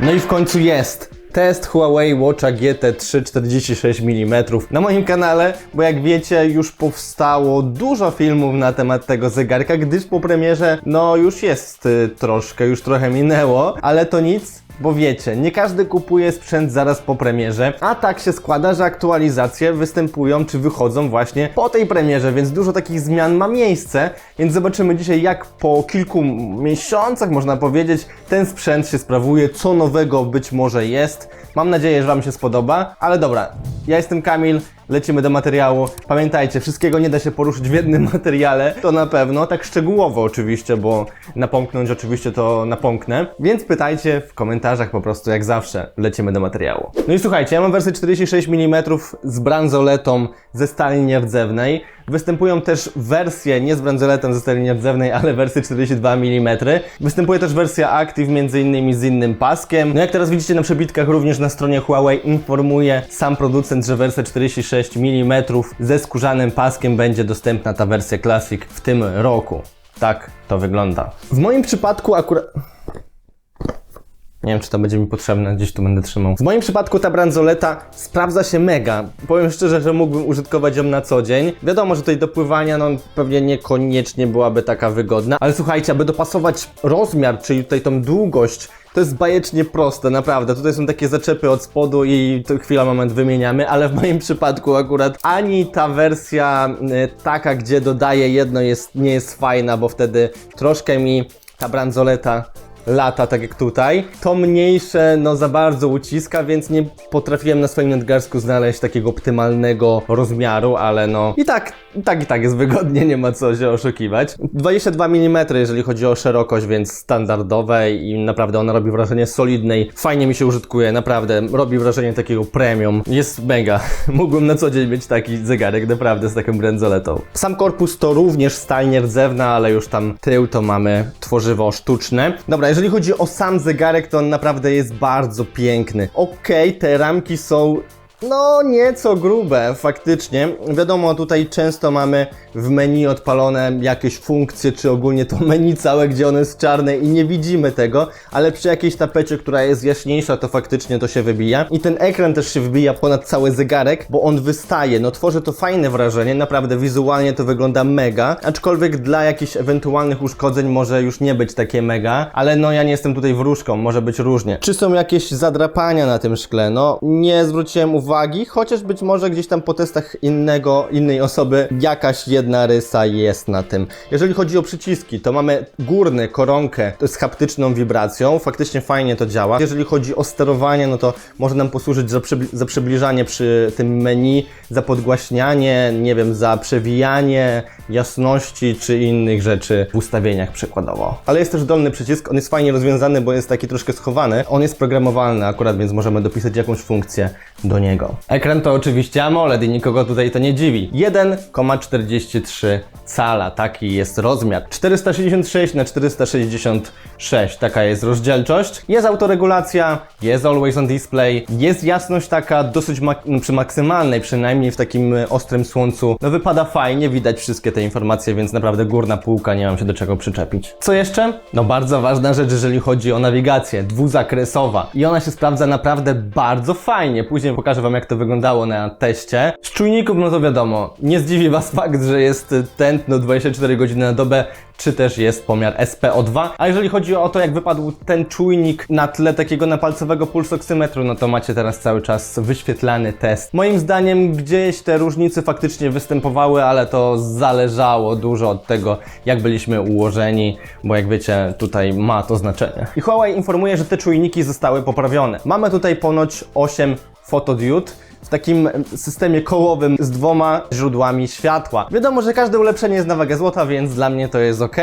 No i w końcu jest. Test Huawei Watcha GT3 46 mm na moim kanale, bo jak wiecie, już powstało dużo filmów na temat tego zegarka, gdyż po premierze, no już jest y, troszkę, już trochę minęło, ale to nic, bo wiecie, nie każdy kupuje sprzęt zaraz po premierze, a tak się składa, że aktualizacje występują czy wychodzą właśnie po tej premierze, więc dużo takich zmian ma miejsce, więc zobaczymy dzisiaj jak po kilku miesiącach, można powiedzieć, ten sprzęt się sprawuje, co nowego być może jest. Mam nadzieję, że Wam się spodoba, ale dobra, ja jestem Kamil, lecimy do materiału. Pamiętajcie, wszystkiego nie da się poruszyć w jednym materiale, to na pewno, tak szczegółowo oczywiście, bo napomknąć oczywiście to napomknę, więc pytajcie w komentarzach po prostu jak zawsze, lecimy do materiału. No i słuchajcie, ja mam wersję 46 mm z bransoletą ze stali nierdzewnej. Występują też wersje nie z bransoletą ze stali nierdzewnej, ale wersje 42 mm. Występuje też wersja Active między innymi z innym paskiem. No jak teraz widzicie na przebitkach również na stronie Huawei informuje sam producent, że wersja 46 mm ze skórzanym paskiem będzie dostępna ta wersja Classic w tym roku. Tak to wygląda. W moim przypadku akurat... Nie wiem, czy to będzie mi potrzebne, gdzieś tu będę trzymał. W moim przypadku ta bransoleta sprawdza się mega. Powiem szczerze, że mógłbym użytkować ją na co dzień. Wiadomo, że tutaj do pływania, no pewnie niekoniecznie byłaby taka wygodna, ale słuchajcie, aby dopasować rozmiar, czyli tutaj tą długość, to jest bajecznie proste, naprawdę. Tutaj są takie zaczepy od spodu i to chwila, moment wymieniamy, ale w moim przypadku akurat ani ta wersja y, taka, gdzie dodaję jedno jest, nie jest fajna, bo wtedy troszkę mi ta bransoleta lata, tak jak tutaj. To mniejsze, no za bardzo uciska, więc nie potrafiłem na swoim nadgarstku znaleźć takiego optymalnego rozmiaru, ale no i tak, i tak i tak jest wygodnie, nie ma co się oszukiwać. 22 mm, jeżeli chodzi o szerokość, więc standardowe i naprawdę ona robi wrażenie solidnej. Fajnie mi się użytkuje, naprawdę robi wrażenie takiego premium. Jest mega. Mógłbym na co dzień mieć taki zegarek, naprawdę z taką bransoletą. Sam korpus to również stal nierdzewna, ale już tam tył to mamy tworzywo sztuczne. Dobra, jeżeli chodzi o sam zegarek, to on naprawdę jest bardzo piękny. Okej, te ramki są no, nieco grube, faktycznie. Wiadomo, tutaj często mamy w menu odpalone jakieś funkcje, czy ogólnie to menu całe, gdzie ono jest czarne i nie widzimy tego, ale przy jakiejś tapecie, która jest jaśniejsza, to faktycznie to się wybija. I ten ekran też się wybija ponad cały zegarek, bo on wystaje. No, tworzy to fajne wrażenie, naprawdę wizualnie to wygląda mega, aczkolwiek dla jakichś ewentualnych uszkodzeń może już nie być takie mega, ale no ja nie jestem tutaj wróżką, może być różnie. Czy są jakieś zadrapania na tym szkle? No, nie zwróciłem uwagi, chociaż być może gdzieś tam po testach innego, innej osoby jakaś jedna rysa jest na tym. Jeżeli chodzi o przyciski, to mamy górny koronkę z haptyczną wibracją, faktycznie fajnie to działa. Jeżeli chodzi o sterowanie, no to może nam posłużyć za, przybli- za przybliżanie przy tym menu, za podgłaśnianie, nie wiem, za przewijanie jasności czy innych rzeczy w ustawieniach przykładowo. Ale jest też dolny przycisk, on jest fajnie rozwiązany, bo jest taki troszkę schowany. On jest programowalny akurat, więc możemy dopisać jakąś funkcję do niego. Ekran to oczywiście AMOLED i nikogo tutaj to nie dziwi. 1,43 cala, taki jest rozmiar. 466 na 466, taka jest rozdzielczość. Jest autoregulacja, jest Always on Display, jest jasność taka dosyć przy maksymalnej, przynajmniej w takim e, ostrym słońcu. No wypada fajnie, widać wszystkie te informacje, więc naprawdę górna półka, nie mam się do czego przyczepić. Co jeszcze? No bardzo ważna rzecz, jeżeli chodzi o nawigację, dwuzakresowa. I ona się sprawdza naprawdę bardzo fajnie. Później pokażę Wam, jak to wyglądało na teście. Z czujników, no to wiadomo, nie zdziwi Was fakt, że jest tętno 24 godziny na dobę, czy też jest pomiar SPO2. A jeżeli chodzi o to, jak wypadł ten czujnik na tle takiego napalcowego pulsoksymetru, no to macie teraz cały czas wyświetlany test. Moim zdaniem gdzieś te różnice faktycznie występowały, ale to zależało dużo od tego, jak byliśmy ułożeni, bo jak wiecie, tutaj ma to znaczenie. I Huawei informuje, że te czujniki zostały poprawione. Mamy tutaj ponoć 8 fotodiod, w takim systemie kołowym z dwoma źródłami światła. Wiadomo, że każde ulepszenie jest na wagę złota, więc dla mnie to jest ok.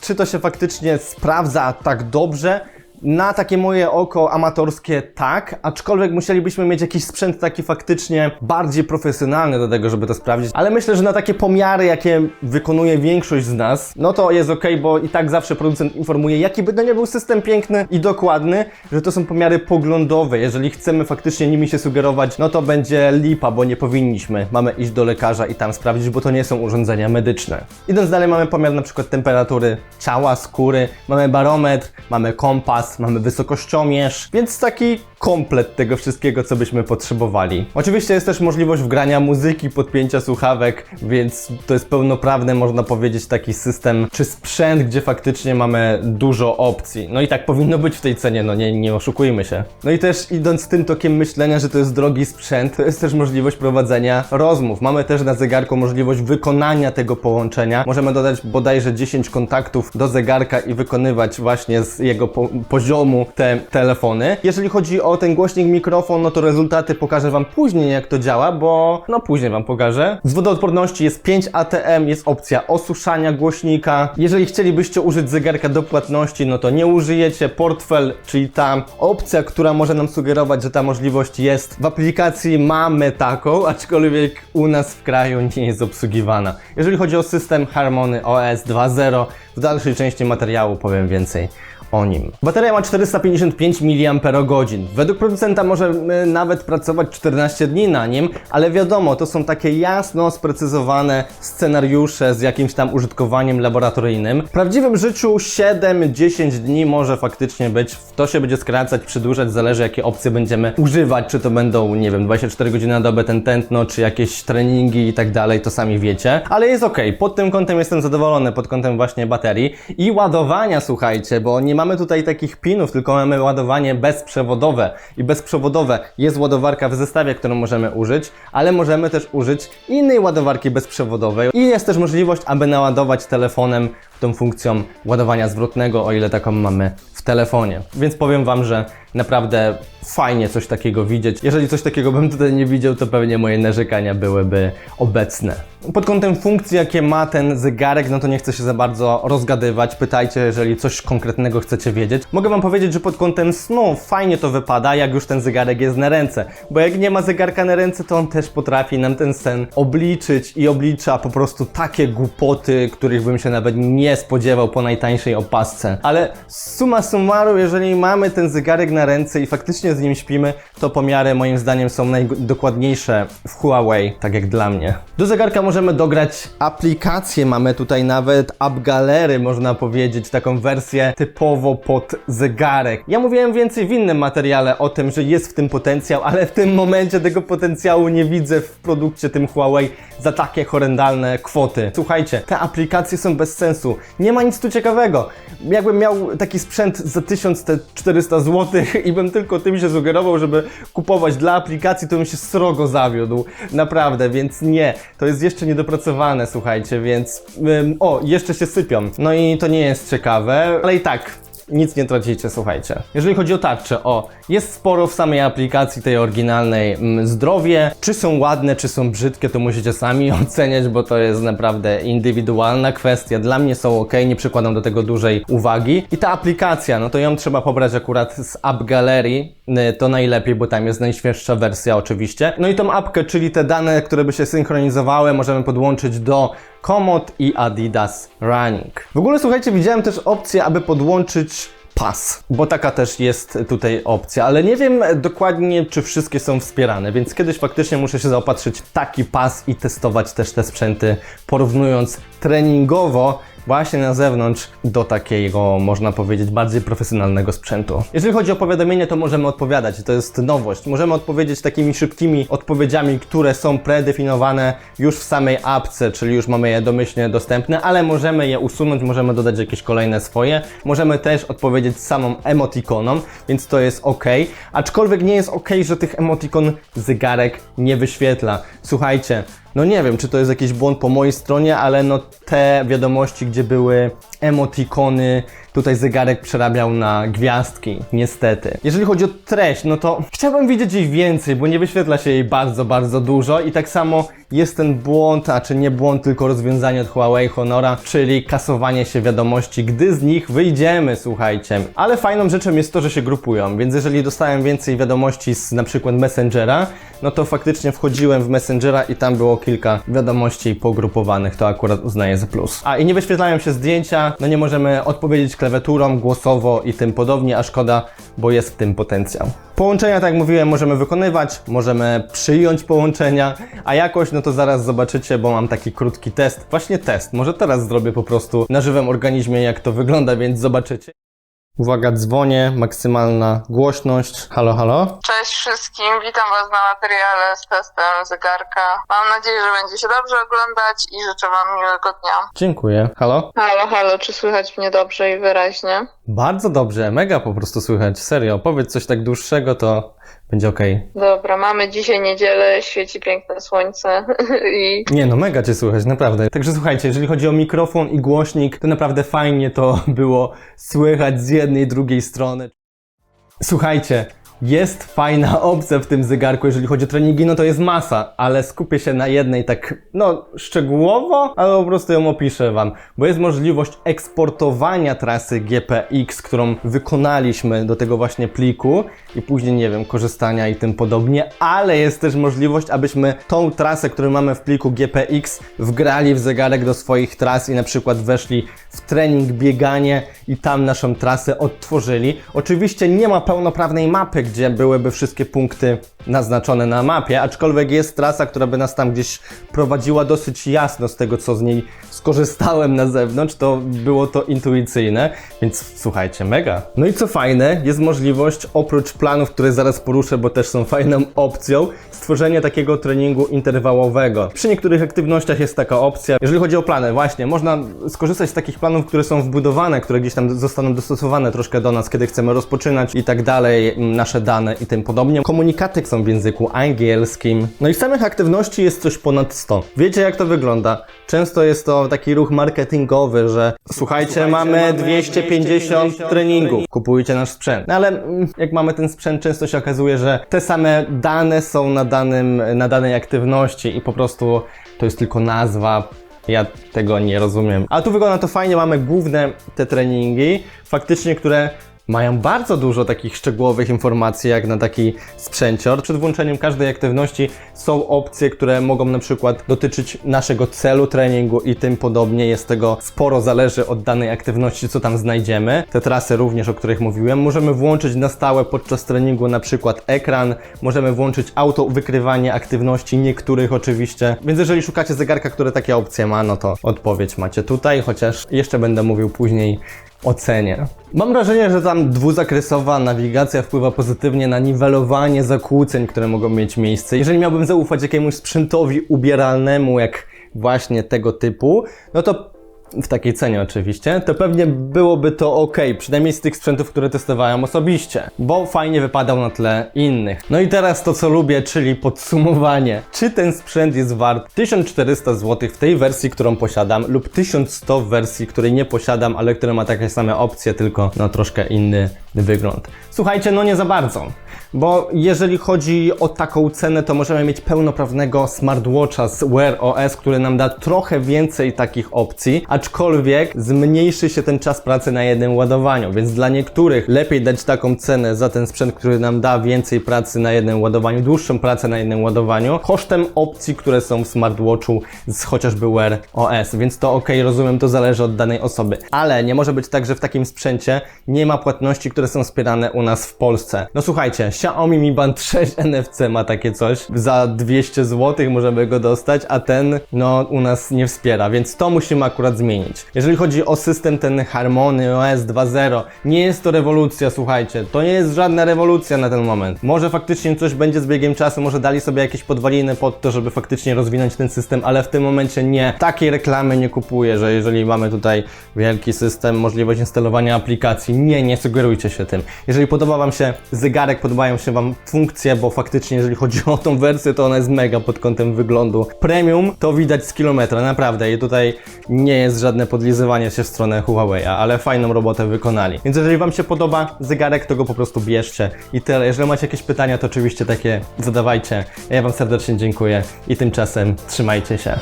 Czy to się faktycznie sprawdza tak dobrze? Na takie moje oko amatorskie tak, aczkolwiek musielibyśmy mieć jakiś sprzęt taki faktycznie bardziej profesjonalny do tego, żeby to sprawdzić. Ale myślę, że na takie pomiary, jakie wykonuje większość z nas, no to jest ok, bo i tak zawsze producent informuje, jaki by to nie był system piękny i dokładny, że to są pomiary poglądowe. Jeżeli chcemy faktycznie nimi się sugerować, no to będzie lipa, bo nie powinniśmy. Mamy iść do lekarza i tam sprawdzić, bo to nie są urządzenia medyczne. Idąc dalej, mamy pomiar na przykład temperatury ciała, skóry, mamy barometr, mamy kompas, mamy wysokościomierz, więc taki komplet tego wszystkiego, co byśmy potrzebowali. Oczywiście jest też możliwość wgrania muzyki, podpięcia słuchawek, więc to jest pełnoprawny, można powiedzieć, taki system czy sprzęt, gdzie faktycznie mamy dużo opcji. No i tak powinno być w tej cenie, no nie, nie oszukujmy się. No i też idąc tym tokiem myślenia, że to jest drogi sprzęt, to jest też możliwość prowadzenia rozmów. Mamy też na zegarku możliwość wykonania tego połączenia. Możemy dodać bodajże 10 kontaktów do zegarka i wykonywać właśnie z jego po poziomu te telefony. Jeżeli chodzi o ten głośnik mikrofon, no to rezultaty pokażę Wam później, jak to działa, bo no później Wam pokażę. Z wodoodporności jest 5 ATM, jest opcja osuszania głośnika. Jeżeli chcielibyście użyć zegarka do płatności, no to nie użyjecie. Portfel, czyli ta opcja, która może nam sugerować, że ta możliwość jest. W aplikacji mamy taką, aczkolwiek u nas w kraju nie jest obsługiwana. Jeżeli chodzi o system Harmony OS 2.0, w dalszej części materiału powiem więcej o nim. Bateria ma 455 mAh. Według producenta możemy nawet pracować 14 dni na nim, ale wiadomo, to są takie jasno sprecyzowane scenariusze z jakimś tam użytkowaniem laboratoryjnym. W prawdziwym życiu 7-10 dni może faktycznie być, to się będzie skracać, przedłużać, zależy jakie opcje będziemy używać, czy to będą, nie wiem, 24 godziny na dobę ten tętno, czy jakieś treningi i tak dalej, to sami wiecie. Ale jest ok, pod tym kątem jestem zadowolony, pod kątem właśnie baterii i ładowania, słuchajcie, bo nie mamy tutaj takich pinów, tylko mamy ładowanie bezprzewodowe. I bezprzewodowe jest ładowarka w zestawie, którą możemy użyć, ale możemy też użyć innej ładowarki bezprzewodowej. I jest też możliwość, aby naładować telefonem tą funkcją ładowania zwrotnego, o ile taką mamy w telefonie. Więc powiem Wam, że naprawdę fajnie coś takiego widzieć. Jeżeli coś takiego bym tutaj nie widział, to pewnie moje narzekania byłyby obecne. Pod kątem funkcji, jakie ma ten zegarek, no to nie chcę się za bardzo rozgadywać. Pytajcie, jeżeli coś konkretnego chcecie wiedzieć. Mogę Wam powiedzieć, że pod kątem snu fajnie to wypada, jak już ten zegarek jest na ręce. Bo jak nie ma zegarka na ręce, to on też potrafi nam ten sen obliczyć i oblicza po prostu takie głupoty, których bym się nawet nie spodziewał po najtańszej opasce. Ale summa summarum, jeżeli mamy ten zegarek na ręce i faktycznie z nim śpimy, to pomiary moim zdaniem są najdokładniejsze w Huawei, tak jak dla mnie. Do zegarka możemy dograć aplikację, mamy tutaj nawet App Gallery, można powiedzieć, taką wersję typowo pod zegarek. Ja mówiłem więcej w innym materiale o tym, że jest w tym potencjał, ale w tym momencie tego potencjału nie widzę w produkcie tym Huawei za takie horrendalne kwoty. Słuchajcie, te aplikacje są bez sensu. Nie ma nic tu ciekawego. Jakbym miał taki sprzęt za 1400 zł i bym tylko tym się sugerował, żeby kupować dla aplikacji, to bym się srogo zawiódł. Naprawdę, więc nie. To jest jeszcze niedopracowane, słuchajcie, więc... Ym, o, jeszcze się sypią. No i to nie jest ciekawe, ale i tak nic nie tracicie, słuchajcie. Jeżeli chodzi o tarczę, o, jest sporo w samej aplikacji tej oryginalnej mm, zdrowie. Czy są ładne, czy są brzydkie, to musicie sami oceniać, bo to jest naprawdę indywidualna kwestia. Dla mnie są ok, nie przykładam do tego dużej uwagi. I ta aplikacja, no to ją trzeba pobrać akurat z App Gallery, y, to najlepiej, bo tam jest najświeższa wersja oczywiście. No i tą apkę, czyli te dane, które by się synchronizowały, możemy podłączyć do Komoot i Adidas Running. W ogóle słuchajcie, widziałem też opcję, aby podłączyć pas, bo taka też jest tutaj opcja, ale nie wiem dokładnie, czy wszystkie są wspierane, więc kiedyś faktycznie muszę się zaopatrzyć w taki pas i testować też te sprzęty, porównując treningowo właśnie na zewnątrz do takiego, można powiedzieć, bardziej profesjonalnego sprzętu. Jeżeli chodzi o powiadomienie, to możemy odpowiadać, to jest nowość. Możemy odpowiedzieć takimi szybkimi odpowiedziami, które są predefiniowane już w samej apce, czyli już mamy je domyślnie dostępne, ale możemy je usunąć, możemy dodać jakieś kolejne swoje. Możemy też odpowiedzieć samą emotikoną, więc to jest ok. Aczkolwiek nie jest ok, że tych emotikon zegarek nie wyświetla. Słuchajcie, no nie wiem, czy to jest jakiś błąd po mojej stronie, ale no te wiadomości, gdzie były emotikony, tutaj zegarek przerabiał na gwiazdki, niestety. Jeżeli chodzi o treść, no to chciałbym widzieć jej więcej, bo nie wyświetla się jej bardzo, bardzo dużo i tak samo jest ten błąd, a czy nie błąd, tylko rozwiązanie od Huawei Honora, czyli kasowanie się wiadomości, gdy z nich wyjdziemy, słuchajcie. Ale fajną rzeczą jest to, że się grupują, więc jeżeli dostałem więcej wiadomości z na przykład Messengera, no to faktycznie wchodziłem w Messengera i tam było kilka wiadomości pogrupowanych, to akurat uznaję za plus. A i nie wyświetlają się zdjęcia, no nie możemy odpowiedzieć klawiaturą, głosowo i tym podobnie, a szkoda, bo jest w tym potencjał. Połączenia, tak jak mówiłem, możemy wykonywać, możemy przyjąć połączenia, a jakość, no to zaraz zobaczycie, bo mam taki krótki test. Właśnie test, może teraz zrobię po prostu na żywym organizmie, jak to wygląda, więc zobaczycie. Uwaga, dzwonię, maksymalna głośność. Halo, halo? Cześć wszystkim, witam Was na materiale z testem zegarka. Mam nadzieję, że będzie się dobrze oglądać i życzę Wam miłego dnia. Dziękuję. Halo? Halo, halo, czy słychać mnie dobrze i wyraźnie? Bardzo dobrze, mega po prostu słychać, serio. Powiedz coś tak dłuższego, to będzie okej. Dobra, mamy dzisiaj niedzielę, świeci piękne słońce i Nie no, mega cię słychać, naprawdę. Także słuchajcie, jeżeli chodzi o mikrofon i głośnik, to naprawdę fajnie to było słychać z jednej i drugiej strony. Słuchajcie, jest fajna opcja w tym zegarku, jeżeli chodzi o treningi, no to jest masa, ale skupię się na jednej tak, no szczegółowo, ale po prostu ją opiszę Wam, bo jest możliwość eksportowania trasy GPX, którą wykonaliśmy do tego właśnie pliku i później, nie wiem, korzystania i tym podobnie, ale jest też możliwość, abyśmy tą trasę, którą mamy w pliku GPX, wgrali w zegarek do swoich tras i na przykład weszli w trening, bieganie i tam naszą trasę odtworzyli. Oczywiście nie ma pełnoprawnej mapy, gdzie byłyby wszystkie punkty naznaczone na mapie, aczkolwiek jest trasa, która by nas tam gdzieś prowadziła dosyć jasno z tego, co z niej skorzystałem na zewnątrz, to było to intuicyjne, więc słuchajcie, mega. No i co fajne, jest możliwość oprócz planów, które zaraz poruszę, bo też są fajną opcją, stworzenie takiego treningu interwałowego. Przy niektórych aktywnościach jest taka opcja. Jeżeli chodzi o plany, właśnie, można skorzystać z takich planów, które są wbudowane, które gdzieś tam zostaną dostosowane troszkę do nas, kiedy chcemy rozpoczynać i tak dalej, m, nasze dane i tym podobnie. Komunikaty są w języku angielskim. No i samych aktywności jest coś ponad 100. Wiecie jak to wygląda? Często jest to taki ruch marketingowy, że słuchajcie, mamy 250 treningów, kupujcie nasz sprzęt. No ale mm, jak mamy ten sprzęt, często się okazuje, że te same dane są na, danym, na danej aktywności i po prostu to jest tylko nazwa. Ja tego nie rozumiem. A tu wygląda to fajnie, mamy główne te treningi, faktycznie, które mają bardzo dużo takich szczegółowych informacji, jak na taki sprzęcior. Przed włączeniem każdej aktywności są opcje, które mogą na przykład dotyczyć naszego celu treningu i tym podobnie. Jest tego sporo, zależy od danej aktywności, co tam znajdziemy. Te trasy również, o których mówiłem. Możemy włączyć na stałe podczas treningu na przykład ekran, możemy włączyć auto wykrywanie aktywności, niektórych oczywiście. Więc jeżeli szukacie zegarka, które takie opcje ma, no to odpowiedź macie tutaj, chociaż jeszcze będę mówił później ocenie. Mam wrażenie, że tam dwuzakresowa nawigacja wpływa pozytywnie na niwelowanie zakłóceń, które mogą mieć miejsce. Jeżeli miałbym zaufać jakiemuś sprzętowi ubieralnemu, jak właśnie tego typu, no to w takiej cenie oczywiście, to pewnie byłoby to ok, przynajmniej z tych sprzętów, które testowałem osobiście, bo fajnie wypadał na tle innych. No i teraz to, co lubię, czyli podsumowanie. Czy ten sprzęt jest wart 1400 zł w tej wersji, którą posiadam, lub 1100 w wersji, której nie posiadam, ale która ma takie same opcje, tylko no troszkę inny wygląd. Słuchajcie, no nie za bardzo. Bo jeżeli chodzi o taką cenę, to możemy mieć pełnoprawnego smartwatcha z Wear OS, który nam da trochę więcej takich opcji, aczkolwiek zmniejszy się ten czas pracy na jednym ładowaniu, więc dla niektórych lepiej dać taką cenę za ten sprzęt, który nam da więcej pracy na jednym ładowaniu, dłuższą pracę na jednym ładowaniu, kosztem opcji, które są w smartwatchu z chociażby Wear OS, więc to ok, rozumiem, to zależy od danej osoby. Ale nie może być tak, że w takim sprzęcie nie ma płatności, które są wspierane u nas w Polsce. No słuchajcie, Xiaomi Mi Band 6 NFC ma takie coś. Za 200 zł możemy go dostać, a ten no u nas nie wspiera, więc to musimy akurat zmienić. Jeżeli chodzi o system ten Harmony OS 2.0, nie jest to rewolucja, słuchajcie. To nie jest żadna rewolucja na ten moment. Może faktycznie coś będzie z biegiem czasu, może dali sobie jakieś podwaliny pod to, żeby faktycznie rozwinąć ten system, ale w tym momencie nie. Takiej reklamy nie kupuję, że jeżeli mamy tutaj wielki system, możliwość instalowania aplikacji, nie, nie sugerujcie się się tym. Jeżeli podoba Wam się zegarek, podobają się Wam funkcje, bo faktycznie jeżeli chodzi o tą wersję, to ona jest mega pod kątem wyglądu. Premium to widać z kilometra, naprawdę i tutaj nie jest żadne podlizywanie się w stronę Huawei'a, ale fajną robotę wykonali. Więc jeżeli Wam się podoba zegarek, to go po prostu bierzcie i tyle. Jeżeli macie jakieś pytania, to oczywiście takie zadawajcie. Ja Wam serdecznie dziękuję i tymczasem trzymajcie się.